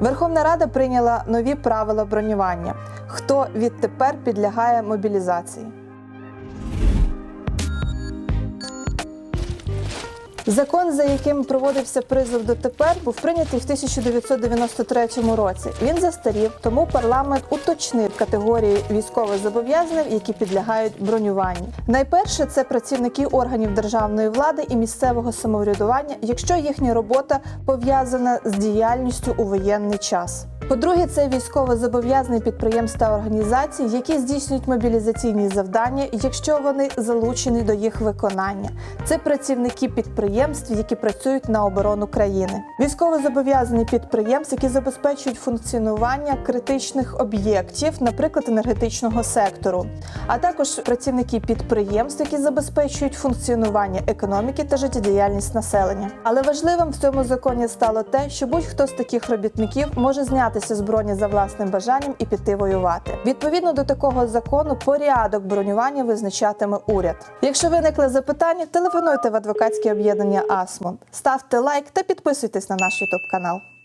Верховна Рада прийняла нові правила бронювання. Хто відтепер підлягає мобілізації? Закон, за яким проводився призов дотепер, був прийнятий в 1993 році. Він застарів, тому парламент уточнив категорії військовозобов'язаних, які підлягають бронюванню. Найперше це працівники органів державної влади і місцевого самоврядування, якщо їхня робота пов'язана з діяльністю у воєнний час. По-друге, це військовозобов'язані підприємства та організації, які здійснюють мобілізаційні завдання, якщо вони залучені до їх виконання. Це працівники підприємств, які працюють на оборону країни. Військовозобов'язані підприємств, які забезпечують функціонування критичних об'єктів, наприклад, енергетичного сектору, а також працівники підприємств, які забезпечують функціонування економіки та життєдіяльність населення. Але важливим в цьому законі стало те, що будь-хто з таких робітників може знятися з броні за власним бажанням і піти воювати. Відповідно до такого закону, порядок бронювання визначатиме уряд. Якщо виникли запитання, телефонуйте в адвокатське об'єднання Асмонд. ставте лайк та підписуйтесь на наш Ютуб канал.